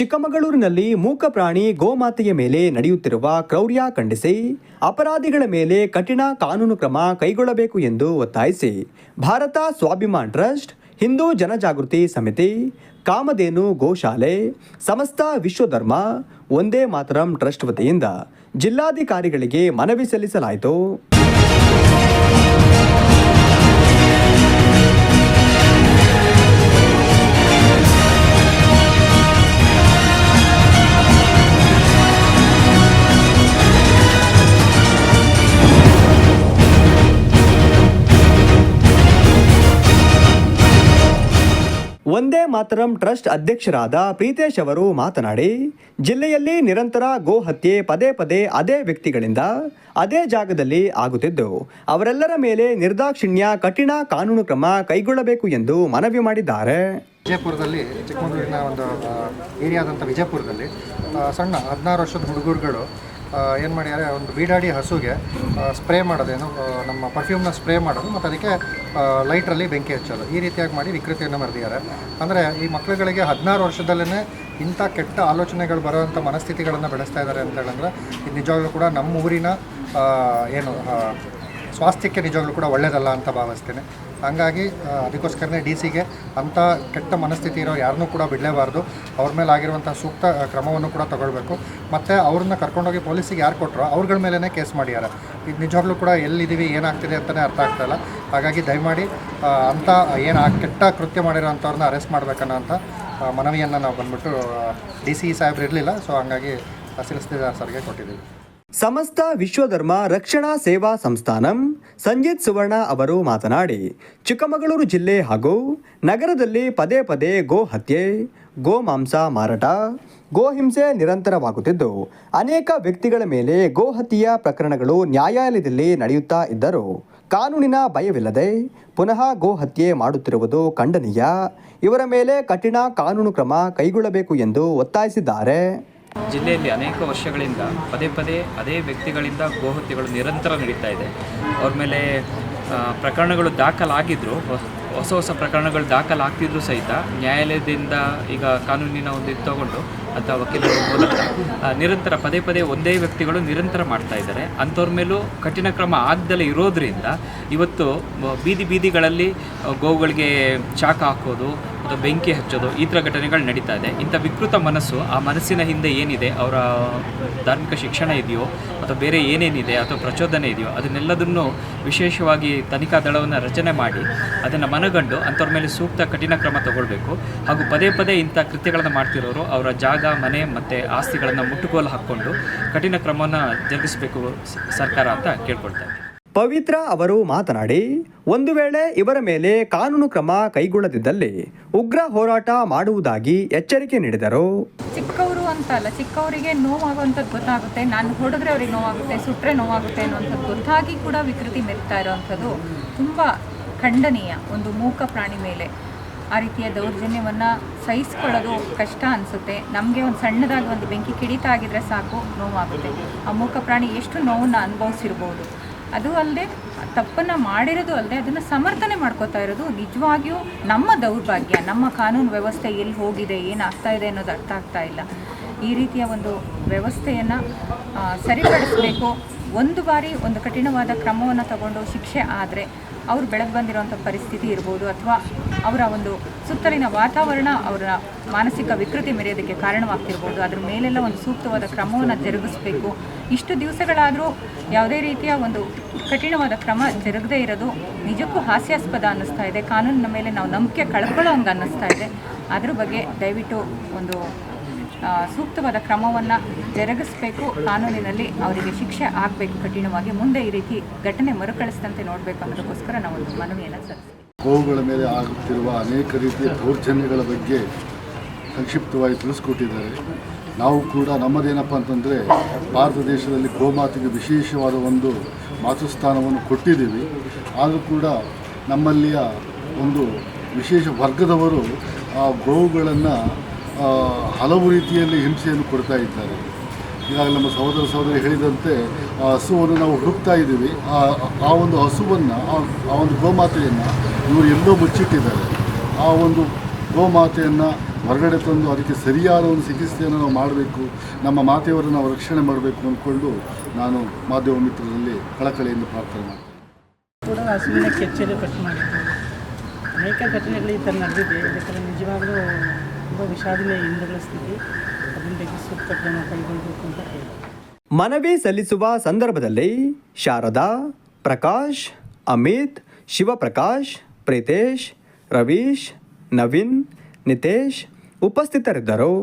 ಚಿಕ್ಕಮಗಳೂರಿನಲ್ಲಿ ಮೂಕ ಪ್ರಾಣಿ ಗೋಮಾತೆಯ ಮೇಲೆ ನಡೆಯುತ್ತಿರುವ ಕ್ರೌರ್ಯ ಖಂಡಿಸಿ, ಅಪರಾಧಿಗಳ ಮೇಲೆ ಕಠಿಣ ಕಾನೂನು ಕ್ರಮ ಕೈಗೊಳ್ಳಬೇಕು ಎಂದು ಒತ್ತಾಯಿಸಿ, ಭಾರತ ಸ್ವಾಭಿಮಾನ್ ಟ್ರಸ್ಟ್, ಹಿಂದೂ ಜನಜಾಗೃತಿ ಸಮಿತಿ, ಕಾಮಧೇನು ಗೋಶಾಲೆ, ಸಮಸ್ತ ವಿಶ್ವಧರ್ಮ ಒಂದೇ ಮಾತರಂ ಟ್ರಸ್ಟ್ ವತಿಯಿಂದ ಜಿಲ್ಲಾಧಿಕಾರಿಗಳಿಗೆ ಮನವಿ ಸಲ್ಲಿಸಲಾಯಿತು. ಒಂದೇ ಮಾತರಂ ಟ್ರಸ್ಟ್ ಅಧ್ಯಕ್ಷರಾದ ಪ್ರೀತೇಶ್ ಅವರು ಮಾತನಾಡಿ, ಜಿಲ್ಲೆಯಲ್ಲಿ ನಿರಂತರ ಗೋ ಹತ್ಯೆ ಪದೇ ಪದೇ ಅದೇ ವ್ಯಕ್ತಿಗಳಿಂದ ಅದೇ ಜಾಗದಲ್ಲಿ ಆಗುತ್ತಿದ್ದು, ಅವರೆಲ್ಲರ ಮೇಲೆ ನಿರ್ದಾಕ್ಷಿಣ್ಯ, ಕಠಿಣ ಕಾನೂನು ಕ್ರಮ ಕೈಗೊಳ್ಳಬೇಕು ಎಂದು ಮನವಿ ಮಾಡಿದ್ದಾರೆ. ವಿಜಯಪುರದಲ್ಲಿ, ಚಿಕ್ಕಮಗಳೂರಿನ ಒಂದು ಏರಿಯಾದಂಥ ವಿಜಯಪುರದಲ್ಲಿ ಸಣ್ಣ ಹದಿನಾರು ವರ್ಷದ ಹುಡುಗರುಗಳು ಏನು ಮಾಡಿದ್ದಾರೆ ಒಂದು ಬೀಡಾಡಿ ಹಸುಗೆ ಸ್ಪ್ರೇ ಮಾಡೋದೇನು ನಮ್ಮ ಪರ್ಫ್ಯೂಮ್ನ ಸ್ಪ್ರೇ ಮಾಡೋದು, ಮತ್ತು ಅದಕ್ಕೆ ಲೈಟ್ರಲ್ಲಿ ಬೆಂಕಿ ಹಚ್ಚೋದು. ಈ ರೀತಿಯಾಗಿ ಮಾಡಿ ವಿಕೃತಿಯನ್ನು ಮರೆದಿದ್ದಾರೆ ಅಂದರೆ ಈ ಮಕ್ಕಳುಗಳಿಗೆ ಹದಿನಾರು ವರ್ಷದಲ್ಲೇ ಇಂಥ ಕೆಟ್ಟ ಆಲೋಚನೆಗಳು ಬರೋವಂಥ ಮನಸ್ಥಿತಿಗಳನ್ನು ಬೆಳೆಸ್ತಾ ಇದ್ದಾರೆ ಅಂತ ಹೇಳಿದ್ರೆ, ಇದು ನಿಜವಾಗ್ಲೂ ಕೂಡ ನಮ್ಮ ಊರಿನ ಏನು ಸ್ವಾಸ್ಥ್ಯಕ್ಕೆ ನಿಜವಾಗ್ಲೂ ಕೂಡ ಒಳ್ಳೆಯದಲ್ಲ ಅಂತ ಭಾವಿಸ್ತೇನೆ. ಹಂಗಾಗಿ ಅದಕ್ಕೋಸ್ಕರನೇ ಡಿ ಸಿಗೆ ಅಂಥ ಕೆಟ್ಟ ಮನಸ್ಥಿತಿ ಇರೋ ಯಾರನ್ನೂ ಕೂಡ ಬಿಡಲೇಬಾರ್ದು. ಅವ್ರ ಮೇಲೆ ಆಗಿರುವಂಥ ಸೂಕ್ತ ಕ್ರಮವನ್ನು ಕೂಡ ತಗೊಳ್ಬೇಕು. ಮತ್ತು ಅವ್ರನ್ನ ಕರ್ಕೊಂಡೋಗಿ ಪೊಲೀಸಿಗೆ ಯಾರು ಕೊಟ್ಟರೋ ಅವ್ರಗಳ ಮೇಲೇ ಕೇಸ್ ಮಾಡ್ಯಾರ. ಇದು ನಿಜವಾಗ್ಲೂ ಕೂಡ ಎಲ್ಲಿದ್ದೀವಿ ಏನಾಗ್ತಿದೆ ಅಂತಲೇ ಅರ್ಥ ಆಗ್ತಾಯಿಲ್ಲ ಹಾಗಾಗಿ ದಯಮಾಡಿ ಅಂಥ ಏನು ಕೆಟ್ಟ ಕೃತ್ಯ ಮಾಡಿರೋ ಅಂಥವ್ರನ್ನ ಅರೆಸ್ಟ್ ಮಾಡಬೇಕನ್ನೋ ಅಂತ ಮನವಿಯನ್ನು ನಾವು ಬಂದ್ಬಿಟ್ಟು ಡಿ ಸಿ ಸಾಹೇಬ್ರು ಇರಲಿಲ್ಲ. ಸೊ ಹಂಗಾಗಿ ತಹಸೀಲ್ದಾರ್ ಸರ್ಗೆ ಕೊಟ್ಟಿದ್ದೀವಿ. ಸಮಸ್ತ ವಿಶ್ವಧರ್ಮ ರಕ್ಷಣಾ ಸೇವಾ ಸಂಸ್ಥಾನಂ ಸಂಜಿತ್ ಸುವರ್ಣ ಅವರು ಮಾತನಾಡಿ, ಚಿಕ್ಕಮಗಳೂರು ಜಿಲ್ಲೆ ಹಾಗೂ ನಗರದಲ್ಲಿ ಪದೇ ಪದೇ ಗೋ ಹತ್ಯೆ, ಗೋ ಮಾಂಸ ಮಾರಾಟ, ಗೋ ಹಿಂಸೆ ನಿರಂತರವಾಗುತ್ತಿದ್ದು, ಅನೇಕ ವ್ಯಕ್ತಿಗಳ ಮೇಲೆ ಗೋ ಹತ್ಯೆಯ ಪ್ರಕರಣಗಳು ನ್ಯಾಯಾಲಯದಲ್ಲಿ ನಡೆಯುತ್ತಾ ಇದ್ದರೂ, ಕಾನೂನಿನ ಭಯವಿಲ್ಲದೆ ಪುನಃ ಗೋ ಹತ್ಯೆ ಮಾಡುತ್ತಿರುವುದು ಖಂಡನೀಯ. ಇವರ ಮೇಲೆ ಕಠಿಣ ಕಾನೂನು ಕ್ರಮ ಕೈಗೊಳ್ಳಬೇಕು ಎಂದು ಒತ್ತಾಯಿಸಿದ್ದಾರೆ. ಜಿಲ್ಲೆಯಲ್ಲಿ ಅನೇಕ ವರ್ಷಗಳಿಂದ ಪದೇ ಪದೇ ಅದೇ ವ್ಯಕ್ತಿಗಳಿಂದ ಗೋಹತ್ಯೆಗಳು ನಿರಂತರ ನಡೀತಾ ಇದೆ. ಅವ್ರ ಮೇಲೆ ಪ್ರಕರಣಗಳು ದಾಖಲಾಗಿದ್ದರು ಹೊಸ ಹೊಸ ಪ್ರಕರಣಗಳು ದಾಖಲಾಗ್ತಿದ್ರು ಸಹಿತ. ನ್ಯಾಯಾಲಯದಿಂದ ಈಗ ಕಾನೂನಿನ ಒಂದು ಇದು ತಗೊಂಡು ಅಥವಾ ವಕೀಲರ ಮೂಲಕ ನಿರಂತರ, ಪದೇ ಪದೇ ಒಂದೇ ವ್ಯಕ್ತಿಗಳು ನಿರಂತರ ಮಾಡ್ತಾ ಇದ್ದಾರೆ. ಅಂಥವ್ರ ಮೇಲೂ ಕಠಿಣ ಕ್ರಮ ಆಗದಲ್ಲೇ ಇರೋದರಿಂದ ಇವತ್ತು ಬೀದಿ ಬೀದಿಗಳಲ್ಲಿ ಗೋವುಗಳಿಗೆ ಚಾಕ ಹಾಕೋದು ಅಥವಾ ಬೆಂಕಿ ಹಚ್ಚೋದು ಈ ಥರ ಘಟನೆಗಳು ನಡೀತಾ ಇದೆ. ಇಂಥ ವಿಕೃತ ಮನಸ್ಸು ಆ ಮನಸ್ಸಿನ ಹಿಂದೆ ಏನಿದೆ, ಅವರ ಧಾರ್ಮಿಕ ಶಿಕ್ಷಣ ಇದೆಯೋ ಅಥವಾ ಬೇರೆ ಏನೇನಿದೆ ಅಥವಾ ಪ್ರಚೋದನೆ ಇದೆಯೋ ಅದನ್ನೆಲ್ಲದನ್ನು ವಿಶೇಷವಾಗಿ ತನಿಖಾ ದಳವನ್ನು ರಚನೆ ಮಾಡಿ ಅದನ್ನು ಮನಗಂಡು ಅಂಥವ್ರ ಮೇಲೆ ಸೂಕ್ತ ಕಠಿಣ ಕ್ರಮ ತಗೊಳ್ಬೇಕು. ಹಾಗೂ ಪದೇ ಪದೇ ಇಂಥ ಕೃತ್ಯಗಳನ್ನು ಮಾಡ್ತಿರೋರು ಅವರ ಜಾಗ, ಮನೆ ಮತ್ತು ಆಸ್ತಿಗಳನ್ನು ಮುಟ್ಟುಗೋಲು ಹಾಕ್ಕೊಂಡು ಕಠಿಣ ಕ್ರಮವನ್ನು ಜರುಗಿಸಬೇಕು ಸರ್ಕಾರ ಅಂತ ಕೇಳ್ಕೊಳ್ತಾರೆ ಪವಿತ್ರ ಅವರು ಮಾತನಾಡಿ, ಒಂದು ವೇಳೆ ಇವರ ಮೇಲೆ ಕಾನೂನು ಕ್ರಮ ಕೈಗೊಳ್ಳದಿದ್ದಲ್ಲಿ ಉಗ್ರ ಹೋರಾಟ ಮಾಡುವುದಾಗಿ ಎಚ್ಚರಿಕೆ ನೀಡಿದರು. ಚಿಕ್ಕವರು ಅಂತ ಅಲ್ಲ ಚಿಕ್ಕವರಿಗೆ ನೋವಾಗುವಂಥದ್ದು ಗೊತ್ತಾಗುತ್ತೆ, ನಾನು ಹೊಡೆದ್ರೆ ಅವ್ರಿಗೆ ನೋವಾಗುತ್ತೆ ಸುಟ್ಟರೆ ನೋವಾಗುತ್ತೆ ಅನ್ನುವಂಥದ್ದು ಗೊತ್ತಾಗಿ ಕೂಡ ವಿಕೃತಿ ಮೆರಿತಾ ಇರೋವಂಥದ್ದು ತುಂಬ ಖಂಡನೀಯ ಒಂದು ಮೂಕ ಪ್ರಾಣಿ ಮೇಲೆ. ಆ ರೀತಿಯ ದೌರ್ಜನ್ಯವನ್ನು ಸಹಿಸ್ಕೊಳ್ಳೋದು ಕಷ್ಟ ಅನಿಸುತ್ತೆ. ನಮಗೆ ಒಂದು ಸಣ್ಣದಾಗಿ ಒಂದು ಬೆಂಕಿ ಕಿಡಿತ ಆಗಿದ್ರೆ ಸಾಕು, ನೋವಾಗುತ್ತೆ. ಆ ಮೂಕ ಪ್ರಾಣಿ ಎಷ್ಟು ನೋವನ್ನು ಅನುಭವಿಸಿರ್ಬೋದು. ಅದು ಅಲ್ಲದೆ ತಪ್ಪನ್ನು ಮಾಡಿರೋದು ಅಲ್ಲದೆ ಅದನ್ನು ಸಮರ್ಥನೆ ಮಾಡ್ಕೋತಾ ಇರೋದು ನಿಜವಾಗಿಯೂ ನಮ್ಮ ದೌರ್ಭಾಗ್ಯ, ನಮ್ಮ ಕಾನೂನು ವ್ಯವಸ್ಥೆ ಎಲ್ಲಿ ಹೋಗಿದೆ ಏನಾಗ್ತಾ ಇದೆ ಅನ್ನೋದು ಅರ್ಥ ಆಗ್ತಾ ಇಲ್ಲ. ಈ ರೀತಿಯ ಒಂದು ವ್ಯವಸ್ಥೆಯನ್ನು ಸರಿಪಡಿಸಬೇಕು. ಒಂದು ಬಾರಿ ಒಂದು ಕಠಿಣವಾದ ಕ್ರಮವನ್ನು ತಗೊಂಡು ಶಿಕ್ಷೆ ಆದರೆ ಅವರು ಬೆಳೆದು ಬಂದಿರೋಂಥ ಪರಿಸ್ಥಿತಿ ಇರ್ಬೋದು ಅಥವಾ ಅವರ ಒಂದು ಸುತ್ತಲಿನ ವಾತಾವರಣ ಅವರ ಮಾನಸಿಕ ವಿಕೃತಿ ಮೆರೆಯೋದಕ್ಕೆ ಕಾರಣವಾಗ್ತಿರ್ಬೋದು. ಅದ್ರ ಮೇಲೆಲ್ಲ ಒಂದು ಸೂಕ್ತವಾದ ಕ್ರಮವನ್ನು ಜರುಗಿಸಬೇಕು. ಇಷ್ಟು ದಿವಸಗಳಾದರೂ ಯಾವುದೇ ರೀತಿಯ ಒಂದು ಕಠಿಣವಾದ ಕ್ರಮ ಜರುಗದೇ ಇರೋದು ನಿಜಕ್ಕೂ ಹಾಸ್ಯಾಸ್ಪದ ಅನ್ನಿಸ್ತಾ ಇದೆ. ಕಾನೂನಿನ ಮೇಲೆ ನಾವು ನಂಬಿಕೆ ಕಳ್ಕೊಳ್ಳೋ ಹಂಗೆ ಅನ್ನಿಸ್ತಾ ಇದೆ. ಅದ್ರ ಬಗ್ಗೆ ದಯವಿಟ್ಟು ಒಂದು ಸೂಕ್ತವಾದ ಕ್ರಮವನ್ನು ಜರುಗಿಸ್ಬೇಕು. ಕಾನೂನಿನಲ್ಲಿ ಅವರಿಗೆ ಶಿಕ್ಷೆ ಆಗಬೇಕು ಕಠಿಣವಾಗಿ. ಮುಂದೆ ಈ ರೀತಿ ಘಟನೆ ಮರುಕಳಿಸಿದಂತೆ ನೋಡಬೇಕು ಅನ್ನೋದಕ್ಕೋಸ್ಕರ ನಾವು ಒಂದು ಮನವಿಯನ್ನು ಸಲ್ಲಿಸ್ತೀವಿ. ಗೋವುಗಳ ಮೇಲೆ ಆಗುತ್ತಿರುವ ಅನೇಕ ರೀತಿಯ ದೌರ್ಜನ್ಯಗಳ ಬಗ್ಗೆ ಸಂಕ್ಷಿಪ್ತವಾಗಿ ತಿಳಿಸ್ಕೊಟ್ಟಿದ್ದಾರೆ. ನಾವು ಕೂಡ ನಮ್ಮದೇನಪ್ಪ ಅಂತಂದರೆ, ಭಾರತ ದೇಶದಲ್ಲಿ ಗೋಮಾತೆಗೆ ವಿಶೇಷವಾದ ಒಂದು ಮಾತೃಸ್ಥಾನವನ್ನು ಕೊಟ್ಟಿದ್ದೀವಿ. ಆದರೂ ಕೂಡ ನಮ್ಮಲ್ಲಿಯ ಒಂದು ವಿಶೇಷ ವರ್ಗದವರು ಆ ಗೋವುಗಳನ್ನು ಹಲವು ರೀತಿಯಲ್ಲಿ ಹಿಂಸೆಯನ್ನು ಕೊಡ್ತಾ ಇದ್ದಾರೆ. ಈಗಾಗಲೇ ನಮ್ಮ ಸಹೋದರ ಸಹೋದರಿ ಹೇಳಿದಂತೆ, ಆ ಹಸುವನ್ನು ನಾವು ಹುಡುಕ್ತಾ ಇದ್ದೀವಿ. ಆ ಆ ಒಂದು ಹಸುವನ್ನು, ಆ ಒಂದು ಗೋಮಾತೆಯನ್ನು ಇವರು ಎಲ್ಲೋ ಮುಚ್ಚಿಟ್ಟಿದ್ದಾರೆ. ಆ ಒಂದು ಗೋಮಾತೆಯನ್ನು ಹೊರಗಡೆ ತಂದು ಅದಕ್ಕೆ ಸರಿಯಾದ ಒಂದು ಚಿಕಿತ್ಸೆಯನ್ನು ನಾವು ಮಾಡಬೇಕು, ನಮ್ಮ ಮಾತೆಯವರನ್ನು ನಾವು ರಕ್ಷಣೆ ಮಾಡಬೇಕು ಅಂದ್ಕೊಂಡು ನಾನು ಮಾಧ್ಯಮ ಮಿತ್ರರಲ್ಲಿ ಕಳಕಳಿಯನ್ನು ಪ್ರಾರ್ಥನೆ ಮಾಡ್ತೇನೆ. ಹಸುವಿನ ಕೆಚ್ಚಲು ಕಟ್ ಅನೇಕ ಘಟನೆಗಳು ಈ ಥರ ನಡೆದಿದೆ. ನಿಜವಾಗ್ಲೂ ತುಂಬ ವಿಷಾದನೀಯ ಹಿಂದುಗಳ ಸ್ಥಿತಿ ಅದನ್ನ ಬಗ್ಗೆ ಸೂಕ್ತ ಕ್ರಮ ಕೈಗೊಳ್ಳಬೇಕು ಅಂತ ಹೇಳಿ ಮನವಿ ಸಲ್ಲಿಸುವ ಸಂದರ್ಭದಲ್ಲಿ ಶಾರದಾ, ಪ್ರಕಾಶ್, ಅಮಿತ್, ಶಿವಪ್ರಕಾಶ್, ಪ್ರೀತೇಶ್, ರವೀಶ್, ನವೀನ್, ನಿತೇಶ್ ಉಪಸ್ಥಿತರಿದ್ದರು.